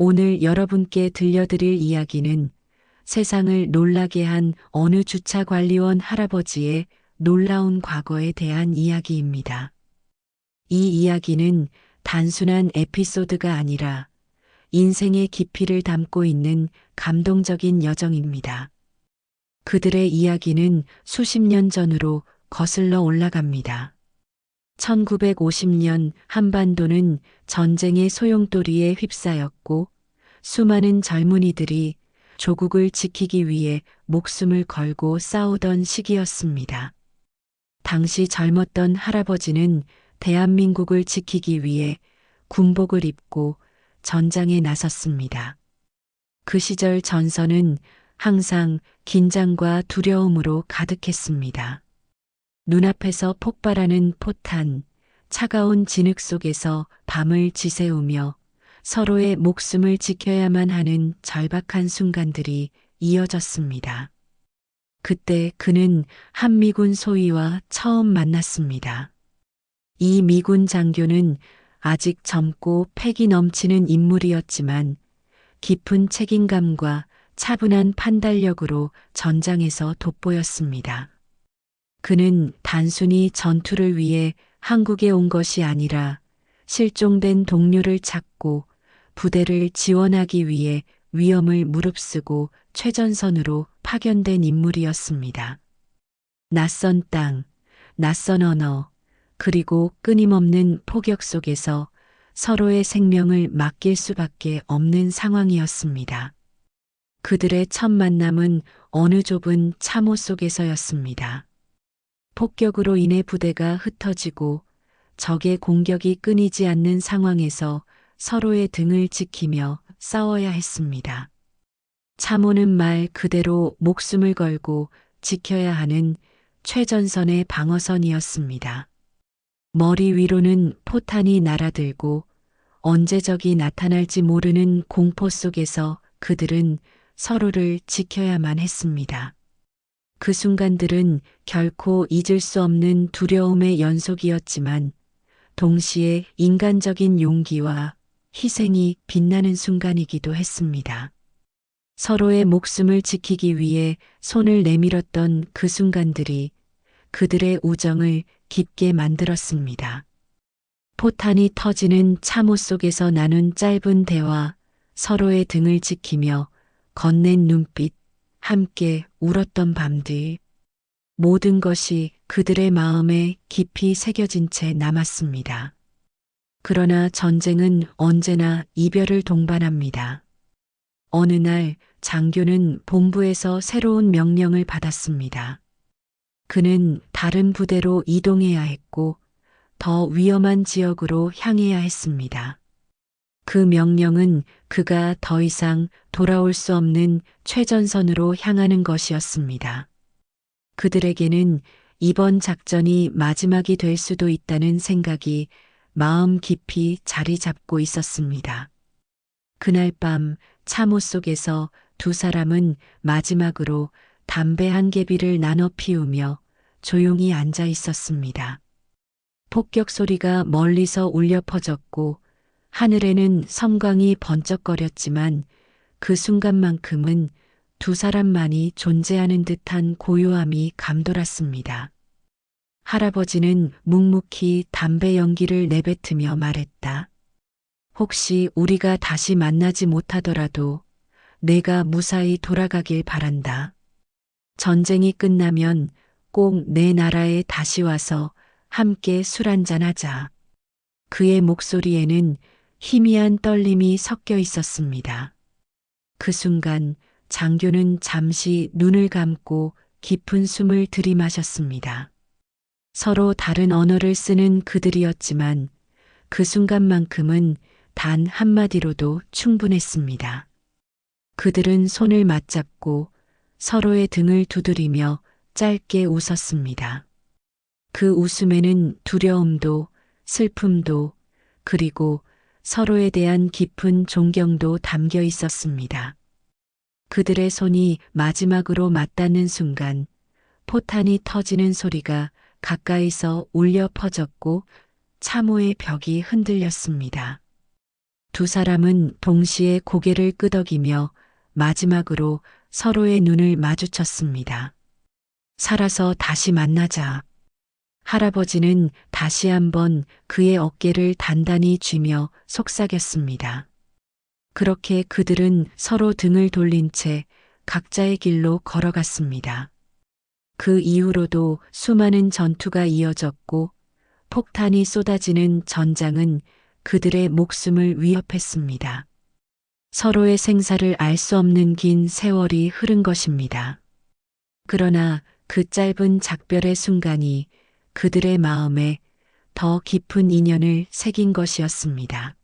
오늘 여러분께 들려드릴 이야기는 세상을 놀라게 한 어느 주차 관리원 할아버지의 놀라운 과거에 대한 이야기입니다. 이 이야기는 단순한 에피소드가 아니라 인생의 깊이를 담고 있는 감동적인 여정입니다. 그들의 이야기는 수십 년 전으로 거슬러 올라갑니다. 1950년 한반도는 전쟁의 소용돌이에 휩싸였고 수많은 젊은이들이 조국을 지키기 위해 목숨을 걸고 싸우던 시기였습니다. 당시 젊었던 할아버지는 대한민국을 지키기 위해 군복을 입고 전장에 나섰습니다. 그 시절 전선은 항상 긴장과 두려움으로 가득했습니다. 눈앞에서 폭발하는 포탄, 차가운 진흙 속에서 밤을 지새우며 서로의 목숨을 지켜야만 하는 절박한 순간들이 이어졌습니다. 그때 그는 한미군 소위와 처음 만났습니다. 이 미군 장교는 아직 젊고 패기 넘치는 인물이었지만 깊은 책임감과 차분한 판단력으로 전장에서 돋보였습니다. 그는 단순히 전투를 위해 한국에 온 것이 아니라 실종된 동료를 찾고 부대를 지원하기 위해 위험을 무릅쓰고 최전선으로 파견된 인물이었습니다. 낯선 땅, 낯선 언어, 그리고 끊임없는 폭격 속에서 서로의 생명을 맡길 수밖에 없는 상황이었습니다. 그들의 첫 만남은 어느 좁은 참호 속에서였습니다. 폭격으로 인해 부대가 흩어지고 적의 공격이 끊이지 않는 상황에서 서로의 등을 지키며 싸워야 했습니다. 참호는 말 그대로 목숨을 걸고 지켜야 하는 최전선의 방어선이었습니다. 머리 위로는 포탄이 날아들고 언제 적이 나타날지 모르는 공포 속에서 그들은 서로를 지켜야만 했습니다. 그 순간들은 결코 잊을 수 없는 두려움의 연속이었지만 동시에 인간적인 용기와 희생이 빛나는 순간이기도 했습니다. 서로의 목숨을 지키기 위해 손을 내밀었던 그 순간들이 그들의 우정을 깊게 만들었습니다. 포탄이 터지는 참호 속에서 나눈 짧은 대화, 서로의 등을 지키며 건넨 눈빛, 함께 울었던 밤들. 모든 것이 그들의 마음에 깊이 새겨진 채 남았습니다. 그러나 전쟁은 언제나 이별을 동반합니다. 어느 날 장교는 본부에서 새로운 명령을 받았습니다. 그는 다른 부대로 이동해야 했고 더 위험한 지역으로 향해야 했습니다. 그 명령은 그가 더 이상 돌아올 수 없는 최전선으로 향하는 것이었습니다. 그들에게는 이번 작전이 마지막이 될 수도 있다는 생각이 마음 깊이 자리 잡고 있었습니다. 그날 밤 참호 속에서 두 사람은 마지막으로 담배 한 개비를 나눠 피우며 조용히 앉아 있었습니다. 폭격 소리가 멀리서 울려 퍼졌고 하늘에는 섬광이 번쩍거렸지만 그 순간만큼은 두 사람만이 존재하는 듯한 고요함이 감돌았습니다. 할아버지는 묵묵히 담배 연기를 내뱉으며 말했다. 혹시 우리가 다시 만나지 못하더라도 내가 무사히 돌아가길 바란다. 전쟁이 끝나면 꼭 내 나라에 다시 와서 함께 술 한잔 하자. 그의 목소리에는 희미한 떨림이 섞여 있었습니다. 그 순간 장교는 잠시 눈을 감고 깊은 숨을 들이마셨습니다. 서로 다른 언어를 쓰는 그들이었지만 그 순간만큼은 단 한마디로도 충분했습니다. 그들은 손을 맞잡고 서로의 등을 두드리며 짧게 웃었습니다. 그 웃음에는 두려움도 슬픔도 그리고 서로에 대한 깊은 존경도 담겨 있었습니다. 그들의 손이 마지막으로 맞닿는 순간 포탄이 터지는 소리가 가까이서 울려 퍼졌고 참호의 벽이 흔들렸습니다. 두 사람은 동시에 고개를 끄덕이며 마지막으로 서로의 눈을 마주쳤습니다. 살아서 다시 만나자. 할아버지는 다시 한번 그의 어깨를 단단히 쥐며 속삭였습니다. 그렇게 그들은 서로 등을 돌린 채 각자의 길로 걸어갔습니다. 그 이후로도 수많은 전투가 이어졌고 폭탄이 쏟아지는 전장은 그들의 목숨을 위협했습니다. 서로의 생사를 알 수 없는 긴 세월이 흐른 것입니다. 그러나 그 짧은 작별의 순간이 그들의 마음에 더 깊은 인연을 새긴 것이었습니다.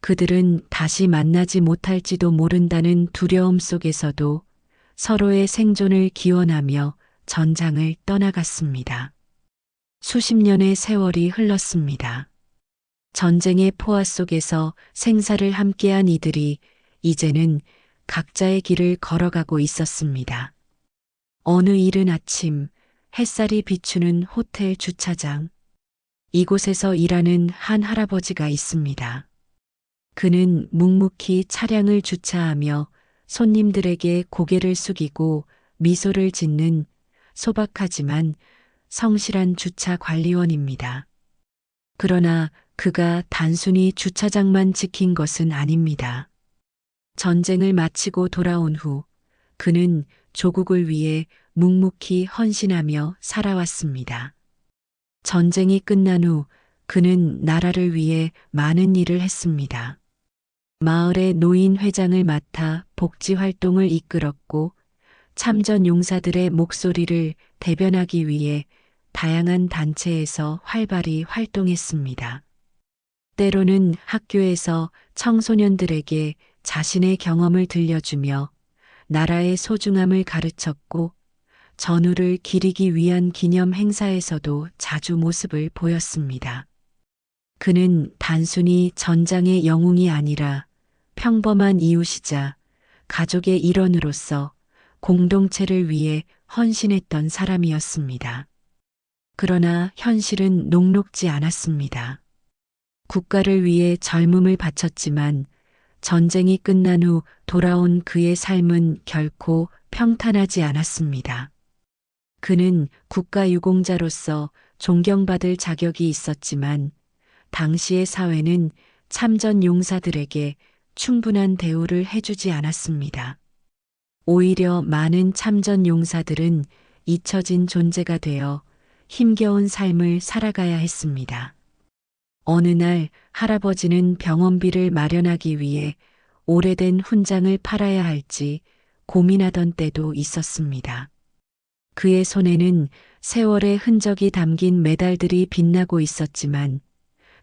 그들은 다시 만나지 못할지도 모른다는 두려움 속에서도 서로의 생존을 기원하며 전장을 떠나갔습니다. 수십 년의 세월이 흘렀습니다. 전쟁의 포화 속에서 생사를 함께한 이들이 이제는 각자의 길을 걸어가고 있었습니다. 어느 이른 아침 햇살이 비추는 호텔 주차장. 이곳에서 일하는 한 할아버지가 있습니다. 그는 묵묵히 차량을 주차하며 손님들에게 고개를 숙이고 미소를 짓는 소박하지만 성실한 주차 관리원입니다. 그러나 그가 단순히 주차장만 지킨 것은 아닙니다. 전쟁을 마치고 돌아온 후 그는 조국을 위해 묵묵히 헌신하며 살아왔습니다. 전쟁이 끝난 후 그는 나라를 위해 많은 일을 했습니다. 마을의 노인 회장을 맡아 복지 활동을 이끌었고 참전 용사들의 목소리를 대변하기 위해 다양한 단체에서 활발히 활동했습니다. 때로는 학교에서 청소년들에게 자신의 경험을 들려주며 나라의 소중함을 가르쳤고 전우를 기리기 위한 기념 행사에서도 자주 모습을 보였습니다. 그는 단순히 전장의 영웅이 아니라 평범한 이웃이자 가족의 일원으로서 공동체를 위해 헌신했던 사람이었습니다. 그러나 현실은 녹록지 않았습니다. 국가를 위해 젊음을 바쳤지만 전쟁이 끝난 후 돌아온 그의 삶은 결코 평탄하지 않았습니다. 그는 국가유공자로서 존경받을 자격이 있었지만 당시의 사회는 참전 용사들에게 충분한 대우를 해주지 않았습니다. 오히려 많은 참전 용사들은 잊혀진 존재가 되어 힘겨운 삶을 살아가야 했습니다. 어느 날 할아버지는 병원비를 마련하기 위해 오래된 훈장을 팔아야 할지 고민하던 때도 있었습니다. 그의 손에는 세월의 흔적이 담긴 메달들이 빛나고 있었지만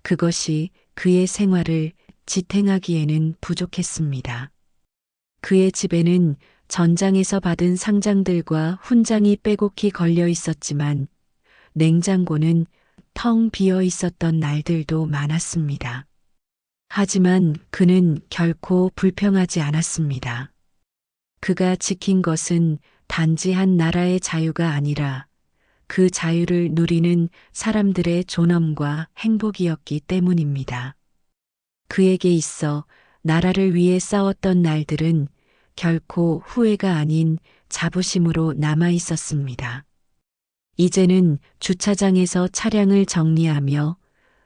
그것이 그의 생활을 지탱하기에는 부족했습니다. 그의 집에는 전장에서 받은 상장들과 훈장이 빼곡히 걸려 있었지만 냉장고는 텅 비어 있었던 날들도 많았습니다. 하지만 그는 결코 불평하지 않았습니다. 그가 지킨 것은 단지 한 나라의 자유가 아니라 그 자유를 누리는 사람들의 존엄과 행복이었기 때문입니다. 그에게 있어 나라를 위해 싸웠던 날들은 결코 후회가 아닌 자부심으로 남아 있었습니다. 이제는 주차장에서 차량을 정리하며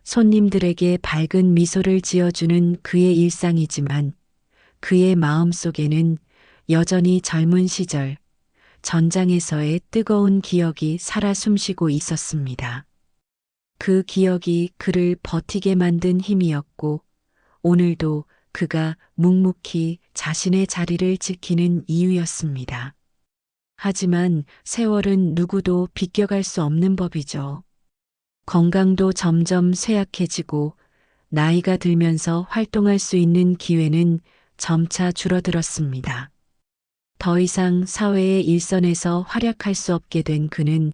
손님들에게 밝은 미소를 지어주는 그의 일상이지만 그의 마음 속에는 여전히 젊은 시절 전장에서의 뜨거운 기억이 살아 숨쉬고 있었습니다. 그 기억이 그를 버티게 만든 힘이었고 오늘도 그가 묵묵히 자신의 자리를 지키는 이유였습니다. 하지만 세월은 누구도 비껴갈 수 없는 법이죠. 건강도 점점 쇠약해지고 나이가 들면서 활동할 수 있는 기회는 점차 줄어들었습니다. 더 이상 사회의 일선에서 활약할 수 없게 된 그는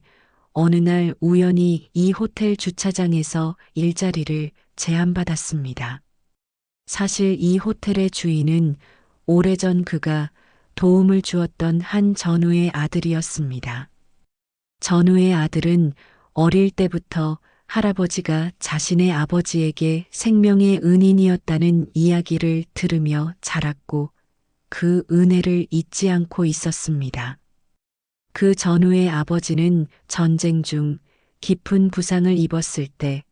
어느 날 우연히 이 호텔 주차장에서 일자리를 제안받았습니다. 사실 이 호텔의 주인은 오래전 그가 도움을 주었던 한 전우의 아들이었습니다. 전우의 아들은 어릴 때부터 할아버지가 자신의 아버지에게 생명의 은인이었다는 이야기를 들으며 자랐고 그 은혜를 잊지 않고 있었습니다. 그 전후의 아버지는 전쟁 중 깊은 부상을 입었을 때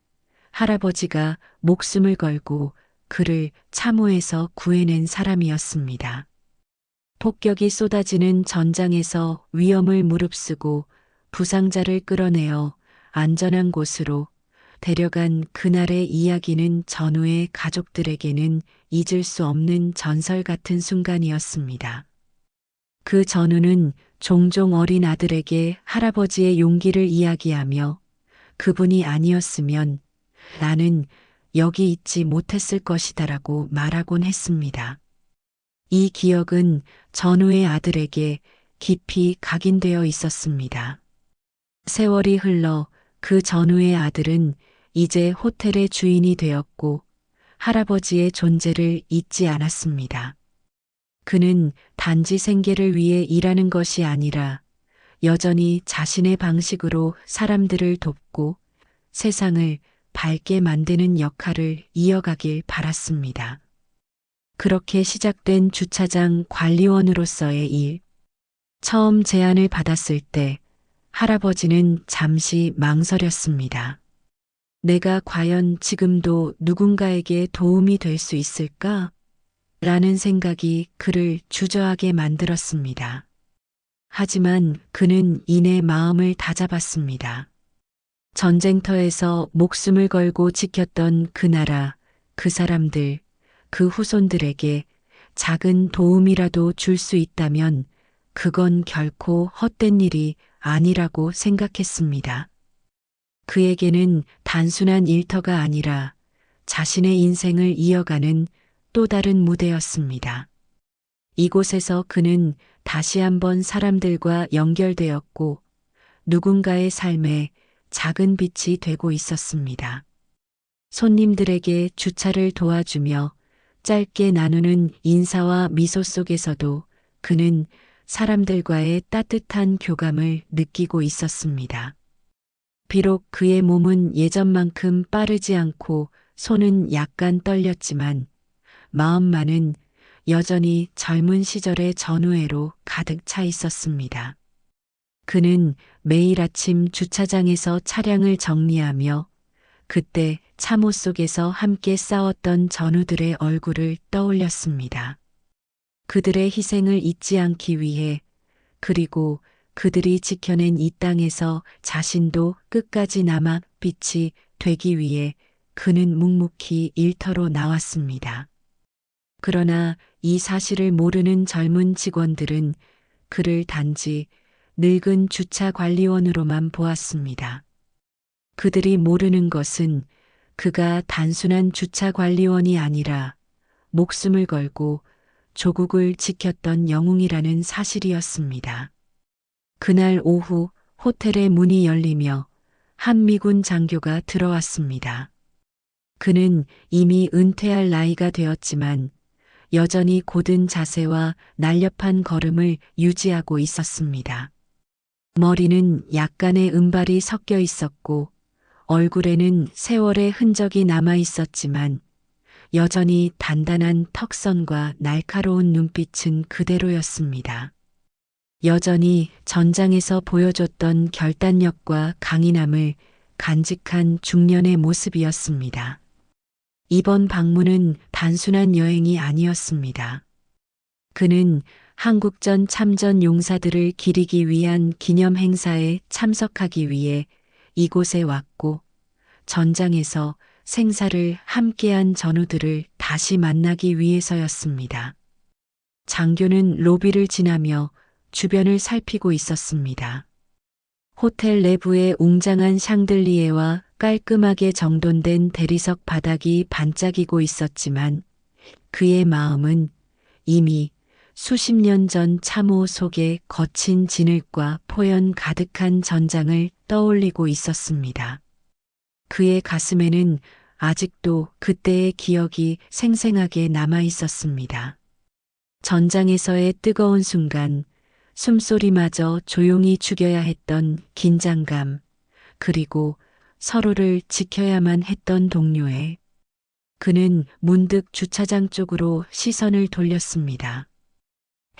할아버지가 목숨을 걸고 그를 참호에서 구해낸 사람이었습니다. 폭격이 쏟아지는 전장에서 위험을 무릅쓰고 부상자를 끌어내어 안전한 곳으로 데려간 그날의 이야기는 전후의 가족들에게는 잊을 수 없는 전설 같은 순간이었습니다. 그 전후는 종종 어린 아들에게 할아버지의 용기를 이야기하며 그분이 아니었으면 나는 여기 있지 못했을 것이다라고 말하곤 했습니다. 이 기억은 전후의 아들에게 깊이 각인되어 있었습니다. 세월이 흘러 그 전후의 아들은 이제 호텔의 주인이 되었고 할아버지의 존재를 잊지 않았습니다. 그는 단지 생계를 위해 일하는 것이 아니라 여전히 자신의 방식으로 사람들을 돕고 세상을 밝게 만드는 역할을 이어가길 바랐습니다. 그렇게 시작된 주차장 관리원으로서의 일. 처음 제안을 받았을 때 할아버지는 잠시 망설였습니다. 내가 과연 지금도 누군가에게 도움이 될 수 있을까? 라는 생각이 그를 주저하게 만들었습니다. 하지만 그는 이내 마음을 다잡았습니다. 전쟁터에서 목숨을 걸고 지켰던 그 나라, 그 사람들, 그 후손들에게 작은 도움이라도 줄 수 있다면 그건 결코 헛된 일이 아니라고 생각했습니다. 그에게는 단순한 일터가 아니라 자신의 인생을 이어가는 또 다른 무대였습니다. 이곳에서 그는 다시 한번 사람들과 연결되었고 누군가의 삶에 작은 빛이 되고 있었습니다. 손님들에게 주차를 도와주며 짧게 나누는 인사와 미소 속에서도 그는 사람들과의 따뜻한 교감을 느끼고 있었습니다. 비록 그의 몸은 예전만큼 빠르지 않고 손은 약간 떨렸지만 마음만은 여전히 젊은 시절의 전우애로 가득 차 있었습니다. 그는 매일 아침 주차장에서 차량을 정리하며 그때 참호 속에서 함께 싸웠던 전우들의 얼굴을 떠올렸습니다. 그들의 희생을 잊지 않기 위해 그리고 그들이 지켜낸 이 땅에서 자신도 끝까지 남아 빛이 되기 위해 그는 묵묵히 일터로 나왔습니다. 그러나 이 사실을 모르는 젊은 직원들은 그를 단지 늙은 주차 관리원으로만 보았습니다. 그들이 모르는 것은 그가 단순한 주차 관리원이 아니라 목숨을 걸고 조국을 지켰던 영웅이라는 사실이었습니다. 그날 오후 호텔의 문이 열리며 한 미군 장교가 들어왔습니다. 그는 이미 은퇴할 나이가 되었지만 여전히 고든 자세와 날렵한 걸음을 유지하고 있었습니다. 머리는 약간의 은발이 섞여 있었고 얼굴에는 세월의 흔적이 남아 있었지만 여전히 단단한 턱선과 날카로운 눈빛은 그대로였습니다. 여전히 전장에서 보여줬던 결단력과 강인함을 간직한 중년의 모습이었습니다. 이번 방문은 단순한 여행이 아니었습니다. 그는 한국전 참전 용사들을 기리기 위한 기념 행사에 참석하기 위해 이곳에 왔고 전장에서 생사를 함께한 전우들을 다시 만나기 위해서였습니다. 장교는 로비를 지나며 주변을 살피고 있었습니다. 호텔 내부의 웅장한 샹들리에와 깔끔하게 정돈된 대리석 바닥이 반짝이고 있었지만 그의 마음은 이미 수십 년 전 참호 속에 거친 진흙과 포연 가득한 전장을 떠올리고 있었습니다. 그의 가슴에는 아직도 그때의 기억이 생생하게 남아 있었습니다. 전장에서의 뜨거운 순간, 숨소리마저 조용히 죽여야 했던 긴장감, 그리고 서로를 지켜야만 했던 동료에 그는 문득 주차장 쪽으로 시선을 돌렸습니다.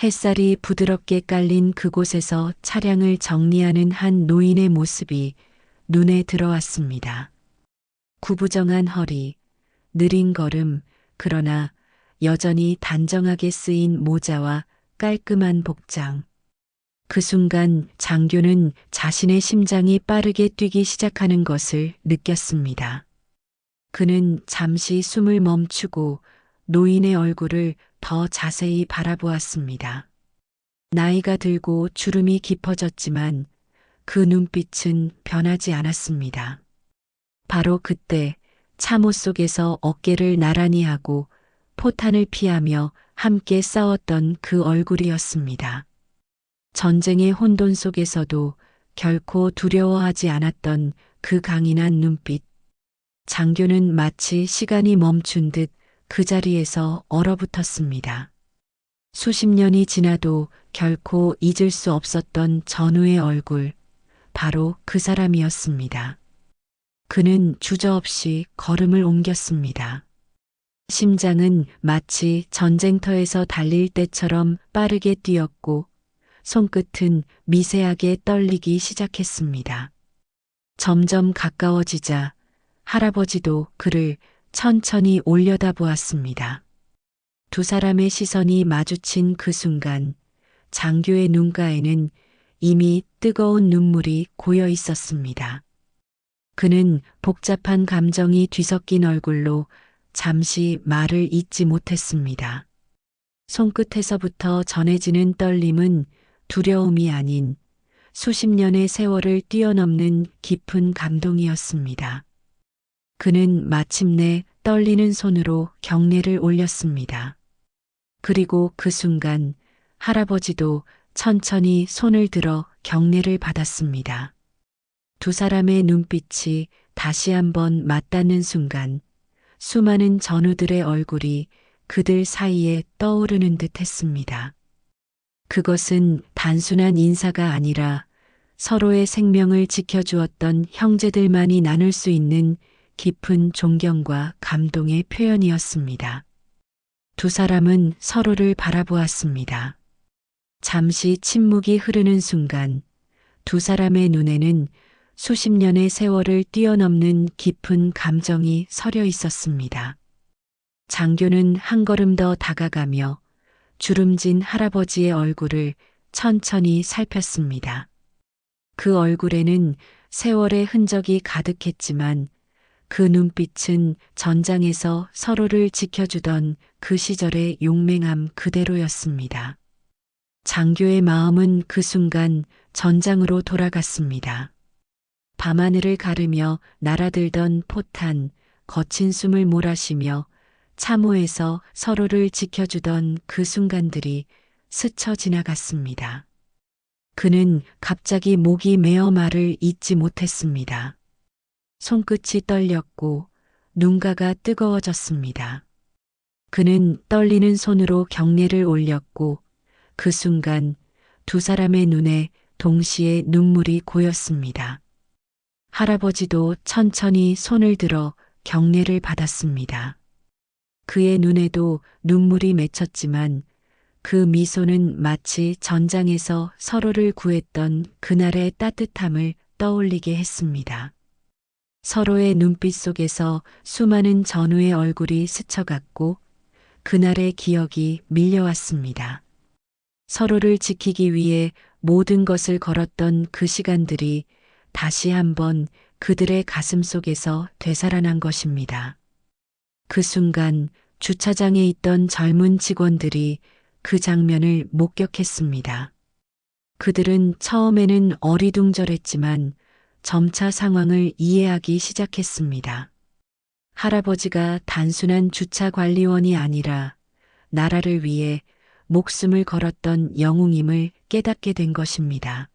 햇살이 부드럽게 깔린 그곳에서 차량을 정리하는 한 노인의 모습이 눈에 들어왔습니다. 구부정한 허리, 느린 걸음, 그러나 여전히 단정하게 쓰인 모자와 깔끔한 복장. 그 순간 장교는 자신의 심장이 빠르게 뛰기 시작하는 것을 느꼈습니다. 그는 잠시 숨을 멈추고 노인의 얼굴을 더 자세히 바라보았습니다. 나이가 들고 주름이 깊어졌지만 그 눈빛은 변하지 않았습니다. 바로 그때 참호 속에서 어깨를 나란히 하고 포탄을 피하며 함께 싸웠던 그 얼굴이었습니다. 전쟁의 혼돈 속에서도 결코 두려워하지 않았던 그 강인한 눈빛. 장교는 마치 시간이 멈춘 듯 그 자리에서 얼어붙었습니다. 수십 년이 지나도 결코 잊을 수 없었던 전우의 얼굴, 바로 그 사람이었습니다. 그는 주저없이 걸음을 옮겼습니다. 심장은 마치 전쟁터에서 달릴 때처럼 빠르게 뛰었고 손끝은 미세하게 떨리기 시작했습니다. 점점 가까워지자 할아버지도 그를 천천히 올려다 보았습니다. 두 사람의 시선이 마주친 그 순간 장교의 눈가에는 이미 뜨거운 눈물이 고여 있었습니다. 그는 복잡한 감정이 뒤섞인 얼굴로 잠시 말을 잇지 못했습니다. 손끝에서부터 전해지는 떨림은 두려움이 아닌 수십 년의 세월을 뛰어넘는 깊은 감동이었습니다. 그는 마침내 떨리는 손으로 경례를 올렸습니다. 그리고 그 순간 할아버지도 천천히 손을 들어 경례를 받았습니다. 두 사람의 눈빛이 다시 한번 맞닿는 순간 수많은 전우들의 얼굴이 그들 사이에 떠오르는 듯 했습니다. 그것은 단순한 인사가 아니라 서로의 생명을 지켜주었던 형제들만이 나눌 수 있는 깊은 존경과 감동의 표현이었습니다. 두 사람은 서로를 바라보았습니다. 잠시 침묵이 흐르는 순간 두 사람의 눈에는 수십 년의 세월을 뛰어넘는 깊은 감정이 서려 있었습니다. 장교는 한 걸음 더 다가가며 주름진 할아버지의 얼굴을 천천히 살폈습니다. 그 얼굴에는 세월의 흔적이 가득했지만 그 눈빛은 전장에서 서로를 지켜주던 그 시절의 용맹함 그대로였습니다. 장교의 마음은 그 순간 전장으로 돌아갔습니다. 밤하늘을 가르며 날아들던 포탄, 거친 숨을 몰아쉬며 참호에서 서로를 지켜주던 그 순간들이 스쳐 지나갔습니다. 그는 갑자기 목이 메어 말을 잇지 못했습니다. 손끝이 떨렸고 눈가가 뜨거워졌습니다. 그는 떨리는 손으로 경례를 올렸고 그 순간 두 사람의 눈에 동시에 눈물이 고였습니다. 할아버지도 천천히 손을 들어 경례를 받았습니다. 그의 눈에도 눈물이 맺혔지만 그 미소는 마치 전장에서 서로를 구했던 그날의 따뜻함을 떠올리게 했습니다. 서로의 눈빛 속에서 수많은 전우의 얼굴이 스쳐갔고 그날의 기억이 밀려왔습니다. 서로를 지키기 위해 모든 것을 걸었던 그 시간들이 다시 한번 그들의 가슴 속에서 되살아난 것입니다. 그 순간 주차장에 있던 젊은 직원들이 그 장면을 목격했습니다. 그들은 처음에는 어리둥절했지만 점차 상황을 이해하기 시작했습니다. 할아버지가 단순한 주차 관리원이 아니라 나라를 위해 목숨을 걸었던 영웅임을 깨닫게 된 것입니다.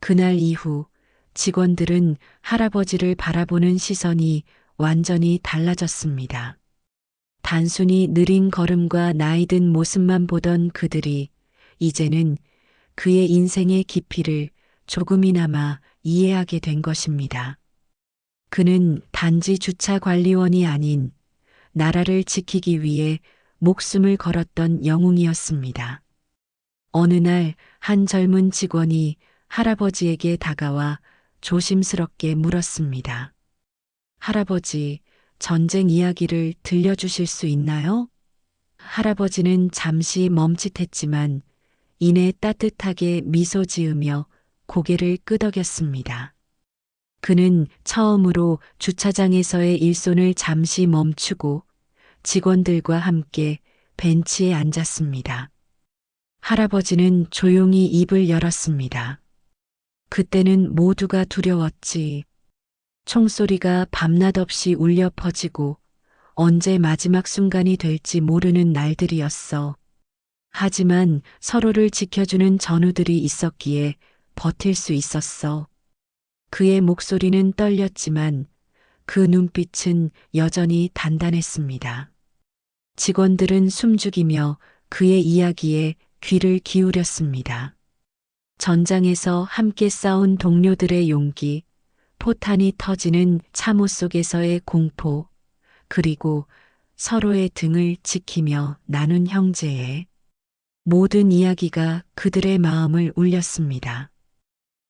그날 이후 직원들은 할아버지를 바라보는 시선이 완전히 달라졌습니다. 단순히 느린 걸음과 나이든 모습만 보던 그들이 이제는 그의 인생의 깊이를 조금이나마 이해하게 된 것입니다. 그는 단지 주차 관리원이 아닌 나라를 지키기 위해 목숨을 걸었던 영웅이었습니다. 어느 날 한 젊은 직원이 할아버지에게 다가와 조심스럽게 물었습니다. 할아버지, 전쟁 이야기를 들려주실 수 있나요? 할아버지는 잠시 멈칫했지만 이내 따뜻하게 미소 지으며 고개를 끄덕였습니다. 그는 처음으로 주차장에서의 일손을 잠시 멈추고 직원들과 함께 벤치에 앉았습니다. 할아버지는 조용히 입을 열었습니다. 그때는 모두가 두려웠지. 총소리가 밤낮 없이 울려 퍼지고 언제 마지막 순간이 될지 모르는 날들이었어. 하지만 서로를 지켜주는 전우들이 있었기에 버틸 수 있었어. 그의 목소리는 떨렸지만 그 눈빛은 여전히 단단했습니다. 직원들은 숨죽이며 그의 이야기에 귀를 기울였습니다. 전장에서 함께 싸운 동료들의 용기, 포탄이 터지는 참호 속에서의 공포, 그리고 서로의 등을 지키며 나눈 형제의 모든 이야기가 그들의 마음을 울렸습니다.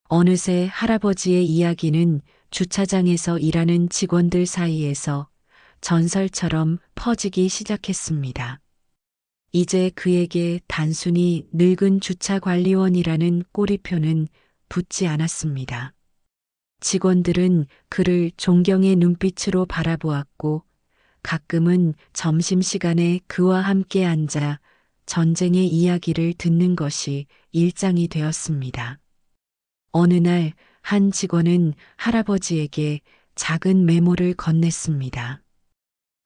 어느새 할아버지의 이야기는 주차장에서 일하는 직원들 사이에서 전설처럼 퍼지기 시작했습니다. 이제 그에게 단순히 늙은 주차 관리원이라는 꼬리표는 붙지 않았습니다. 직원들은 그를 존경의 눈빛으로 바라보았고 가끔은 점심시간에 그와 함께 앉아 전쟁의 이야기를 듣는 것이 일장이 되었습니다. 어느 날 한 직원은 할아버지에게 작은 메모를 건넸습니다.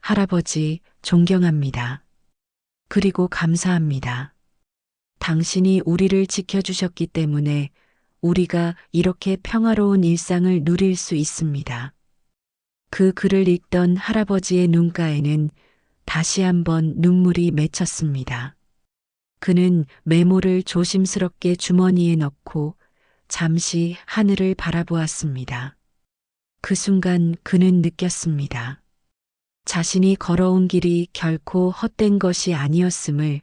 할아버지, 존경합니다. 그리고 감사합니다. 당신이 우리를 지켜주셨기 때문에 우리가 이렇게 평화로운 일상을 누릴 수 있습니다. 그 글을 읽던 할아버지의 눈가에는 다시 한번 눈물이 맺혔습니다. 그는 메모를 조심스럽게 주머니에 넣고 잠시 하늘을 바라보았습니다. 그 순간 그는 느꼈습니다. 자신이 걸어온 길이 결코 헛된 것이 아니었음을,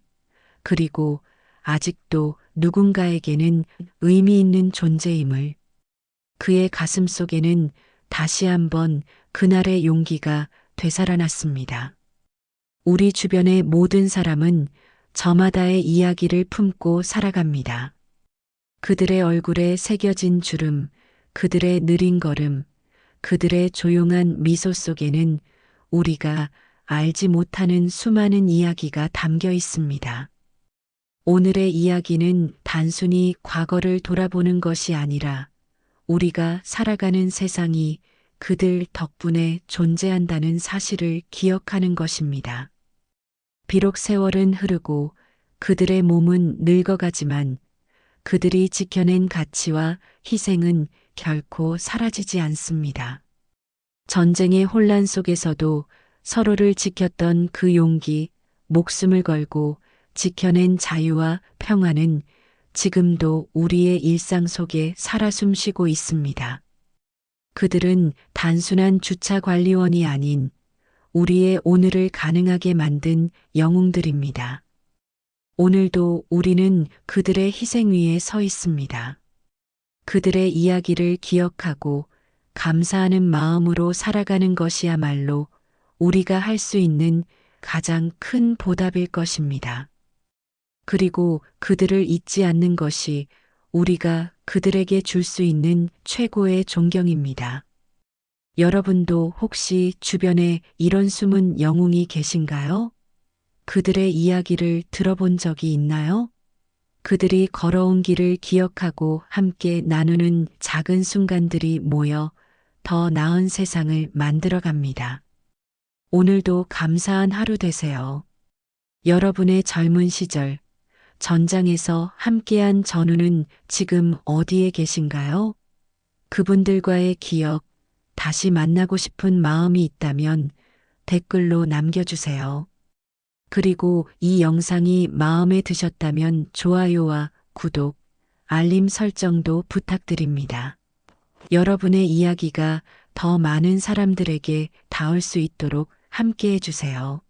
그리고 아직도 누군가에게는 의미 있는 존재임을, 그의 가슴 속에는 다시 한번 그날의 용기가 되살아났습니다. 우리 주변의 모든 사람은 저마다의 이야기를 품고 살아갑니다. 그들의 얼굴에 새겨진 주름, 그들의 느린 걸음, 그들의 조용한 미소 속에는 우리가 알지 못하는 수많은 이야기가 담겨 있습니다. 오늘의 이야기는 단순히 과거를 돌아보는 것이 아니라 우리가 살아가는 세상이 그들 덕분에 존재한다는 사실을 기억하는 것입니다. 비록 세월은 흐르고 그들의 몸은 늙어가지만 그들이 지켜낸 가치와 희생은 결코 사라지지 않습니다. 전쟁의 혼란 속에서도 서로를 지켰던 그 용기, 목숨을 걸고 지켜낸 자유와 평화는 지금도 우리의 일상 속에 살아 숨쉬고 있습니다. 그들은 단순한 주차 관리원이 아닌 우리의 오늘을 가능하게 만든 영웅들입니다. 오늘도 우리는 그들의 희생 위에 서 있습니다. 그들의 이야기를 기억하고 감사하는 마음으로 살아가는 것이야말로 우리가 할 수 있는 가장 큰 보답일 것입니다. 그리고 그들을 잊지 않는 것이 우리가 그들에게 줄 수 있는 최고의 존경입니다. 여러분도 혹시 주변에 이런 숨은 영웅이 계신가요? 그들의 이야기를 들어본 적이 있나요? 그들이 걸어온 길을 기억하고 함께 나누는 작은 순간들이 모여 더 나은 세상을 만들어 갑니다. 오늘도 감사한 하루 되세요. 여러분의 젊은 시절, 전장에서 함께한 전우는 지금 어디에 계신가요? 그분들과의 기억, 다시 만나고 싶은 마음이 있다면 댓글로 남겨주세요. 그리고 이 영상이 마음에 드셨다면 좋아요와 구독, 알림 설정도 부탁드립니다. 여러분의 이야기가 더더 많은 사람들에게 닿을 수 있도록 함께 해주세요.